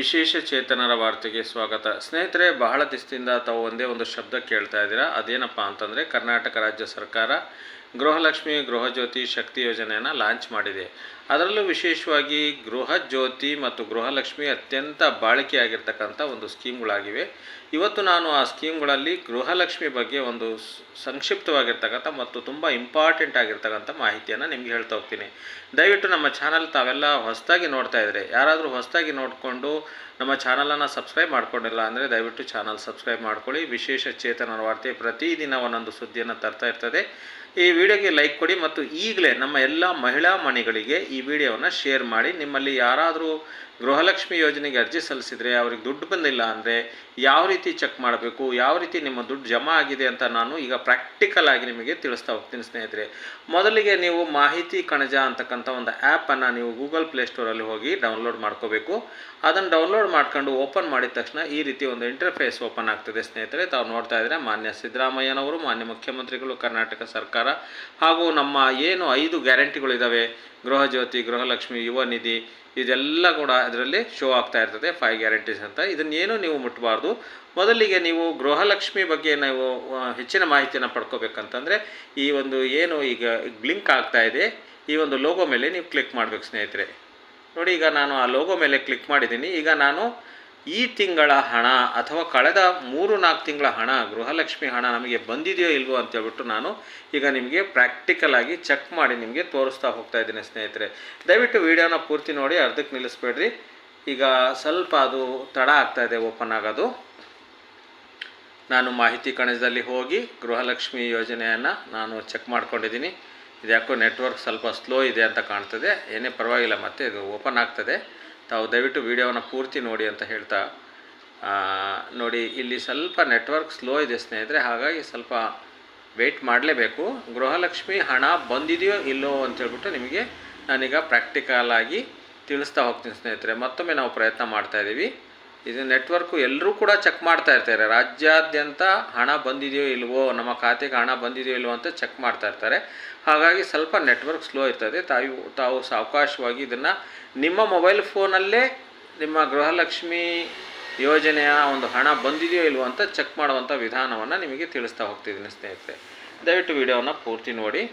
ವಿಶೇಷ ಚೇತನರ ವಾರ್ತೆಗೆ ಸ್ವಾಗತ. ಸ್ನೇಹಿತರೆ, ಬಹಳ ದಿಸ್ತಿಂದ ತಾವು ಒಂದೇ ಒಂದು ಶಬ್ದ ಕೇಳ್ತಾ ಇದ್ದೀರಾ. ಅದೇನಪ್ಪ ಅಂತಂದರೆ, ಕರ್ನಾಟಕ ರಾಜ್ಯ ಸರ್ಕಾರ ಗೃಹಲಕ್ಷ್ಮಿ ಗೃಹಜ್ಯೋತಿ ಶಕ್ತಿ ಯೋಜನೆಯನ್ನು ಲಾಂಚ್ ಮಾಡಿದೆ. ಅದರಲ್ಲೂ ವಿಶೇಷವಾಗಿ ಗೃಹಜ್ಯೋತಿ ಮತ್ತು ಗೃಹಲಕ್ಷ್ಮಿ ಅತ್ಯಂತ ಬಾಳಿಕೆಯಾಗಿರ್ತಕ್ಕಂಥ ಒಂದು ಸ್ಕೀಮ್ಗಳಾಗಿವೆ. ಇವತ್ತು ನಾನು ಆ ಸ್ಕೀಮ್ಗಳಲ್ಲಿ ಗೃಹಲಕ್ಷ್ಮಿ ಬಗ್ಗೆ ಒಂದು ಸಂಕ್ಷಿಪ್ತವಾಗಿರ್ತಕ್ಕಂಥ ಮತ್ತು ತುಂಬ ಇಂಪಾರ್ಟೆಂಟ್ ಆಗಿರ್ತಕ್ಕಂಥ ಮಾಹಿತಿಯನ್ನು ನಿಮಗೆ ಹೇಳ್ತಾ ಹೋಗ್ತೀನಿ. ದಯವಿಟ್ಟು ನಮ್ಮ ಚಾನಲ್ ತಾವೆಲ್ಲ ಹೊಸದಾಗಿ ನೋಡ್ತಾ ಇದ್ದರೆ ಯಾರಾದರೂ ಹೊಸದಾಗಿ ನೋಡಿಕೊಂಡು ನಮ್ಮ ಚಾನಲನ್ನು ಸಬ್ಸ್ಕ್ರೈಬ್ ಮಾಡ್ಕೊಂಡಿಲ್ಲ ಅಂದರೆ ದಯವಿಟ್ಟು ಚಾನಲ್ ಸಬ್ಸ್ಕ್ರೈಬ್ ಮಾಡ್ಕೊಳ್ಳಿ. ವಿಶೇಷ ಚೇತನ ವಾರ್ತೆ ಪ್ರತಿದಿನ ಒಂದೊಂದು ಸುದ್ದಿಯನ್ನು ತರ್ತಾ ಇರ್ತದೆ. ಈ ವಿಡಿಯೋಗೆ ಲೈಕ್ ಕೊಡಿ ಮತ್ತು ಈಗಲೇ ನಮ್ಮ ಎಲ್ಲ ಮಹಿಳಾ ಮಣಿಗಳಿಗೆ ಈ ವಿಡಿಯೋವನ್ನು ಶೇರ್ ಮಾಡಿ. ನಿಮ್ಮಲ್ಲಿ ಯಾರಾದರೂ ಗೃಹಲಕ್ಷ್ಮಿ ಯೋಜನೆಗೆ ಅರ್ಜಿ ಸಲ್ಲಿಸಿದರೆ, ಅವ್ರಿಗೆ ದುಡ್ಡು ಬಂದಿಲ್ಲ ಅಂದರೆ ಯಾವ ರೀತಿ ಚೆಕ್ ಮಾಡಬೇಕು, ಯಾವ ರೀತಿ ನಿಮ್ಮ ದುಡ್ಡು ಜಮಾ ಆಗಿದೆ ಅಂತ ನಾನು ಈಗ ಪ್ರಾಕ್ಟಿಕಲ್ ಆಗಿ ನಿಮಗೆ ತಿಳಿಸ್ತಾ ಹೋಗ್ತೀನಿ ಸ್ನೇಹಿತರೆ. ಮೊದಲಿಗೆ ನೀವು ಮಾಹಿತಿ ಕಣಜ ಅಂತಕ್ಕಂಥ ಒಂದು ಆ್ಯಪನ್ನು ನೀವು ಗೂಗಲ್ ಪ್ಲೇಸ್ಟೋರಲ್ಲಿ ಹೋಗಿ ಡೌನ್ಲೋಡ್ ಮಾಡ್ಕೋಬೇಕು. ಅದನ್ನು ಡೌನ್ಲೋಡ್ ಮಾಡ್ಕೊಂಡು ಓಪನ್ ಮಾಡಿದ ತಕ್ಷಣ ಈ ರೀತಿ ಒಂದು ಇಂಟರ್ಫೇಸ್ ಓಪನ್ ಆಗ್ತದೆ ಸ್ನೇಹಿತರೆ. ತಾವು ನೋಡ್ತಾ ಇದ್ದರೆ ಮಾನ್ಯ ಸಿದ್ದರಾಮಯ್ಯನವರು, ಮಾನ್ಯ ಮುಖ್ಯಮಂತ್ರಿಗಳು, ಕರ್ನಾಟಕ ಸರ್ಕಾರ ಹಾಗೂ ನಮ್ಮ ಏನು ಐದು ಗ್ಯಾರಂಟಿಗಳಿದ್ದಾವೆ ಗೃಹ ಜ್ಯೋತಿ ಗೃಹಲಕ್ಷ್ಮಿ ಯುವ ನಿಧಿ ಇದೆಲ್ಲ ಕೂಡ ಅದರಲ್ಲಿ ಶೋ ಆಗ್ತಾ ಇರ್ತದೆ ಫೈವ್ ಗ್ಯಾರಂಟೀಸ್ ಅಂತ. ಇದನ್ನೇನು ನೀವು ಮುಟ್ಟಬಾರ್ದು ಮೊದಲಿಗೆ ನೀವು ಗೃಹಲಕ್ಷ್ಮಿ ಬಗ್ಗೆ ನಾವು ಹೆಚ್ಚಿನ ಮಾಹಿತಿಯನ್ನು ಪಡ್ಕೋಬೇಕಂತಂದರೆ, ಈ ಒಂದು ಏನು ಈಗ ಬ್ಲಿಂಕ್ ಆಗ್ತಾ ಇದೆ, ಈ ಒಂದು ಲೋಗೋ ಮೇಲೆ ನೀವು ಕ್ಲಿಕ್ ಮಾಡಬೇಕು ಸ್ನೇಹಿತರೆ. ನೋಡಿ, ಈಗ ನಾನು ಆ ಲೋಗೋ ಮೇಲೆ ಕ್ಲಿಕ್ ಮಾಡಿದ್ದೀನಿ. ಈಗ ನಾನು ಈ ತಿಂಗಳ ಹಣ ಅಥವಾ ಕಳೆದ ಮೂರು ನಾಲ್ಕು ತಿಂಗಳ ಹಣ, ಗೃಹಲಕ್ಷ್ಮಿ ಹಣ ನಮಗೆ ಬಂದಿದೆಯೋ ಇಲ್ವೋ ಅಂತ ಹೇಳ್ಬಿಟ್ಟು ನಾನು ಈಗ ನಿಮಗೆ ಪ್ರಾಕ್ಟಿಕಲ್ ಆಗಿ ಚೆಕ್ ಮಾಡಿ ನಿಮಗೆ ತೋರಿಸ್ತಾ ಹೋಗ್ತಾ ಇದ್ದೀನಿ ಸ್ನೇಹಿತರೆ. ದಯವಿಟ್ಟು ವಿಡಿಯೋನ ಪೂರ್ತಿ ನೋಡಿ, ಅರ್ಧಕ್ಕೆ ನಿಲ್ಲಿಸ್ಬೇಡ್ರಿ. ಈಗ ಸ್ವಲ್ಪ ಅದು ತಡ ಆಗ್ತಾ ಇದೆ ಓಪನ್ ಆಗೋದು. ನಾನು ಮಾಹಿತಿ ಕಣಜದಲ್ಲಿ ಹೋಗಿ ಗೃಹಲಕ್ಷ್ಮಿ ಯೋಜನೆಯನ್ನು ನಾನು ಚೆಕ್ ಮಾಡ್ಕೊಂಡಿದ್ದೀನಿ. ಇದ್ಯಾಕೋ ನೆಟ್ವರ್ಕ್ ಸ್ವಲ್ಪ ಸ್ಲೋ ಇದೆ ಅಂತ ಕಾಣ್ತದೆ. ಏನೇ ಪರವಾಗಿಲ್ಲ, ಮತ್ತೆ ಇದು ಓಪನ್ ಆಗ್ತದೆ. ತಾವು ದಯವಿಟ್ಟು ವಿಡಿಯೋವನ್ನು ಪೂರ್ತಿ ನೋಡಿ ಅಂತ ಹೇಳ್ತಾ ನೋಡಿ, ಇಲ್ಲಿ ಸ್ವಲ್ಪ ನೆಟ್ವರ್ಕ್ ಸ್ಲೋ ಇದೆ ಸ್ನೇಹಿತರೆ, ಹಾಗಾಗಿ ಸ್ವಲ್ಪ ವೆಯ್ಟ್ ಮಾಡಲೇಬೇಕು. ಗೃಹಲಕ್ಷ್ಮಿ ಹಣ ಬಂದಿದೆಯೋ ಇಲ್ಲೋ ಅಂತೇಳ್ಬಿಟ್ಟು ನಿಮಗೆ ನಾನೀಗ ಪ್ರಾಕ್ಟಿಕಲ್ ಆಗಿ ತಿಳಿಸ್ತಾ ಹೋಗ್ತೀನಿ ಸ್ನೇಹಿತರೆ. ಮತ್ತೊಮ್ಮೆ ನಾವು ಪ್ರಯತ್ನ ಮಾಡ್ತಾ ಇದ್ದೀವಿ. ಇದು ನೆಟ್ವರ್ಕು ಎಲ್ಲರೂ ಕೂಡ ಚೆಕ್ ಮಾಡ್ತಾ ಇರ್ತಾರೆ. ರಾಜ್ಯಾದ್ಯಂತ ಹಣ ಬಂದಿದೆಯೋ ಇಲ್ವೋ, ನಮ್ಮ ಖಾತೆಗೆ ಹಣ ಬಂದಿದೆಯೋ ಇಲ್ವೋ ಅಂತ ಚೆಕ್ ಮಾಡ್ತಾ ಇರ್ತಾರೆ. ಹಾಗಾಗಿ ಸ್ವಲ್ಪ ನೆಟ್ವರ್ಕ್ ಸ್ಲೋ ಇರ್ತದೆ. ತಾವು ತಾವು ಸಾವಕಾಶವಾಗಿ ಇದನ್ನು ನಿಮ್ಮ ಮೊಬೈಲ್ ಫೋನಲ್ಲೇ ನಿಮ್ಮ ಗೃಹಲಕ್ಷ್ಮಿ ಯೋಜನೆಯ ಒಂದು ಹಣ ಬಂದಿದೆಯೋ ಇಲ್ವೋ ಅಂತ ಚೆಕ್ ಮಾಡುವಂಥ ವಿಧಾನವನ್ನು ನಿಮಗೆ ತಿಳಿಸ್ತಾ ಹೋಗ್ತಿದ್ದೀನಿ ಸ್ನೇಹಿತರೆ. ದಯವಿಟ್ಟು ವಿಡಿಯೋನ ಪೂರ್ತಿ ನೋಡಿ.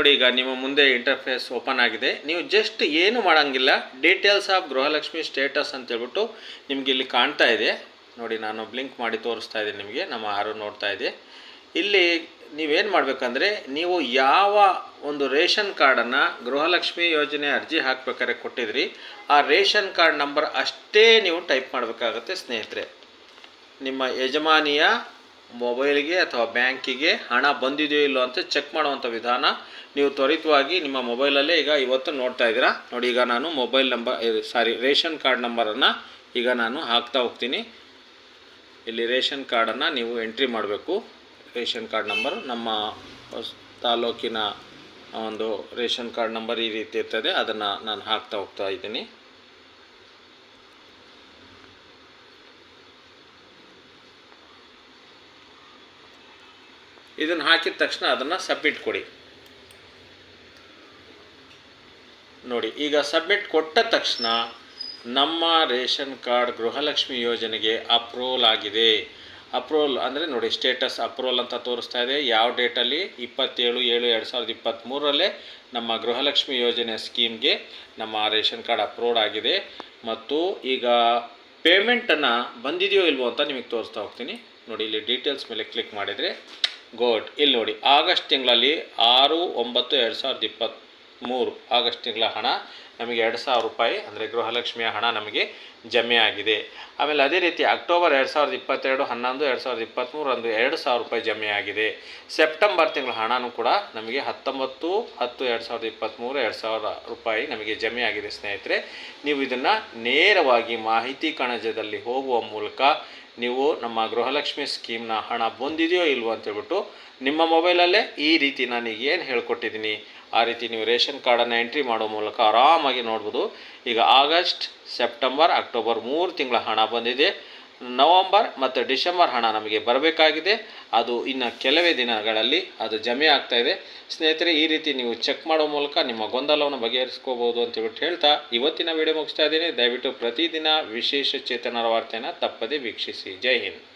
ನೋಡಿ ಈಗ ನಿಮ್ಮ ಮುಂದೆ ಇಂಟರ್ಫೇಸ್ ಓಪನ್ ಆಗಿದೆ. ನೀವು ಜಸ್ಟ್ ಏನು ಮಾಡೋಂಗಿಲ್ಲ ಡೀಟೇಲ್ಸ್ ಆಫ್ ಗೃಹಲಕ್ಷ್ಮಿ ಸ್ಟೇಟಸ್ ಅಂತ ಹೇಳ್ಬಿಟ್ಟು ನಿಮಗೆ ಇಲ್ಲಿ ಕಾಣ್ತಾ ಇದೆ. ನೋಡಿ, ನಾನು ಬ್ಲಿಂಕ್ ಮಾಡಿ ತೋರಿಸ್ತಾ ಇದ್ದೀನಿ ನಿಮಗೆ, ನಮ್ಮ ಆರು ನೋಡ್ತಾ ಇದೆ. ಇಲ್ಲಿ ನೀವೇನು ಮಾಡಬೇಕಂದ್ರೆ, ನೀವು ಯಾವ ಒಂದು ರೇಷನ್ ಕಾರ್ಡನ್ನು ಗೃಹಲಕ್ಷ್ಮಿ ಯೋಜನೆ ಅರ್ಜಿ ಹಾಕ್ಬೇಕಾದ್ರೆ ಕೊಟ್ಟಿದ್ರಿ, ಆ ರೇಷನ್ ಕಾರ್ಡ್ ನಂಬರ್ ಅಷ್ಟೇ ನೀವು ಟೈಪ್ ಮಾಡಬೇಕಾಗತ್ತೆ ಸ್ನೇಹಿತರೆ. ನಿಮ್ಮ ಯಜಮಾನಿಯ ಮೊಬೈಲ್ಗೆ ಅಥವಾ ಬ್ಯಾಂಕಿಗೆ ಹಣ ಬಂದಿದೆಯೋ ಇಲ್ಲೋ ಅಂತ ಚೆಕ್ ಮಾಡುವಂಥ ವಿಧಾನ ನೀವು ತ್ವರಿತವಾಗಿ ನಿಮ್ಮ ಮೊಬೈಲಲ್ಲೇ ಈಗ ಇವತ್ತು ನೋಡ್ತಾ ಇದ್ದೀರಾ. ನೋಡಿ, ಈಗ ನಾನು mobile number sorry, ration card ನಂಬರನ್ನು ಈಗ ನಾನು ಹಾಕ್ತಾ ಹೋಗ್ತೀನಿ. ಇಲ್ಲಿ ರೇಷನ್ ಕಾರ್ಡನ್ನು ನೀವು ಎಂಟ್ರಿ ಮಾಡಬೇಕು. ರೇಷನ್ ಕಾರ್ಡ್ ನಂಬರ್ ನಮ್ಮ ತಾಲೂಕಿನ ಒಂದು ರೇಷನ್ ಕಾರ್ಡ್ ನಂಬರ್ ಈ ರೀತಿ ಇರ್ತದೆ. ಅದನ್ನು ನಾನು ಹಾಕ್ತಾ ಹೋಗ್ತಾ ಇದ್ದೀನಿ. ಇದನ್ನು ಹಾಕಿದ ತಕ್ಷಣ ಅದನ್ನು ಸಬ್ಮಿಟ್ ಕೊಡಿ. ನೋಡಿ, ಈಗ ಸಬ್ಮಿಟ್ ಕೊಟ್ಟ ತಕ್ಷಣ ನಮ್ಮ ರೇಷನ್ ಕಾರ್ಡ್ ಗೃಹಲಕ್ಷ್ಮಿ ಯೋಜನೆಗೆ ಅಪ್ರೂವಲ್ ಆಗಿದೆ. ಅಪ್ರೂವಲ್ ಅಂದರೆ ನೋಡಿ ಸ್ಟೇಟಸ್ ಅಪ್ರೂವಲ್ ಅಂತ ತೋರಿಸ್ತಾ ಇದೆ. ಯಾವ ಡೇಟಲ್ಲಿ ಇಪ್ಪತ್ತೇಳು ಏಳು ಎರಡು ಸಾವಿರದ ಇಪ್ಪತ್ತ್ಮೂರರಲ್ಲೇ ನಮ್ಮ ಗೃಹಲಕ್ಷ್ಮಿ ಯೋಜನೆ ಸ್ಕೀಮ್ಗೆ ನಮ್ಮ ರೇಷನ್ ಕಾರ್ಡ್ ಅಪ್ರೂವ್ಡ್ ಆಗಿದೆ. ಮತ್ತು ಈಗ ಪೇಮೆಂಟನ್ನು ಬಂದಿದೆಯೋ ಇಲ್ವೋ ಅಂತ ನಿಮಗೆ ತೋರಿಸ್ತಾ ಹೋಗ್ತೀನಿ. ನೋಡಿ, ಇಲ್ಲಿ ಡೀಟೇಲ್ಸ್ ಮೇಲೆ ಕ್ಲಿಕ್ ಮಾಡಿದರೆ ಗೋಡ್ ಇಲ್ಲಿ ನೋಡಿ ಆಗಸ್ಟ್ ತಿಂಗಳಲ್ಲಿ ಆರು ಒಂಬತ್ತು ಎರಡು ಸಾವಿರದ ಇಪ್ಪತ್ತ್ಮೂರು ಆಗಸ್ಟ್ ತಿಂಗಳ ಹಣ ನಮಗೆ ಎರಡು ಸಾವಿರ ರೂಪಾಯಿ, ಅಂದರೆ ಗೃಹಲಕ್ಷ್ಮಿಯ ಹಣ ನಮಗೆ ಜಮೆ ಆಗಿದೆ. ಆಮೇಲೆ ಅದೇ ರೀತಿ ಅಕ್ಟೋಬರ್ ಎರಡು ಸಾವಿರದ ಇಪ್ಪತ್ತೆರಡು, ಹನ್ನೊಂದು, ಎರಡು ಸಾವಿರದ ಇಪ್ಪತ್ತ್ಮೂರಂದು ಎರಡು ಸಾವಿರ ರೂಪಾಯಿ ಜಮೆ ಆಗಿದೆ. ಸೆಪ್ಟೆಂಬರ್ ತಿಂಗಳ ಹಣನೂ ಕೂಡ ನಮಗೆ ಹತ್ತೊಂಬತ್ತು, ಹತ್ತು, ಎರಡು ಸಾವಿರದ ಇಪ್ಪತ್ತ್ಮೂರು ಎರಡು ಸಾವಿರ ರೂಪಾಯಿ ನಮಗೆ ಜಮೆ ಆಗಿದೆ ಸ್ನೇಹಿತರೆ. ನೀವು ಇದನ್ನು ನೇರವಾಗಿ ಮಾಹಿತಿ ಕಣಜದಲ್ಲಿ ಹೋಗುವ ಮೂಲಕ ನೀವು ನಮ್ಮ ಗೃಹಲಕ್ಷ್ಮಿ ಸ್ಕೀಮ್ನ ಹಣ ಬಂದಿದೆಯೋ ಇಲ್ವೋ ಅಂತೇಳ್ಬಿಟ್ಟು ನಿಮ್ಮ ಮೊಬೈಲಲ್ಲೇ ಈ ರೀತಿ ನಾನು ಏನು ಹೇಳ್ಕೊಟ್ಟಿದ್ದೀನಿ. ಆ ರೀತಿ ನೀವು ರೇಷನ್ ಕಾರ್ಡನ್ನು ಎಂಟ್ರಿ ಮಾಡೋ ಮೂಲಕ ಆರಾಮಾಗಿ ನೋಡ್ಬೋದು. ಈಗ ಆಗಸ್ಟ್, ಸೆಪ್ಟೆಂಬರ್, ಅಕ್ಟೋಬರ್ ಮೂರು ತಿಂಗಳ ಹಣ ಬಂದಿದೆ. ನವಂಬರ್ ಮತ್ತು ಡಿಸೆಂಬರ್ ಹಣ ನಮಗೆ ಬರಬೇಕಾಗಿದೆ. ಅದು ಇನ್ನು ಕೆಲವೇ ದಿನಗಳಲ್ಲಿ ಅದು ಜಮೆ ಆಗ್ತಾ ಇದೆ. ಸ್ನೇಹಿತರೆ, ಈ ರೀತಿ ನೀವು ಚೆಕ್ ಮಾಡೋ ಮೂಲಕ ನಿಮ್ಮ ಗೊಂದಲವನ್ನು ಬಗೆಹರಿಸ್ಕೋಬೋದು ಅಂತ ಹೇಳ್ಬಿಟ್ಟು ಹೇಳ್ತಾ ಇವತ್ತಿನ ವಿಡಿಯೋ ಮುಗಿಸ್ತಾ ಇದ್ದೀನಿ. ದಯವಿಟ್ಟು ಪ್ರತಿದಿನ ವಿಶೇಷ ಚೇತನರ ವಾರ್ತೆಯನ್ನು ತಪ್ಪದೇ ವೀಕ್ಷಿಸಿ. ಜೈ ಹಿಂದ್.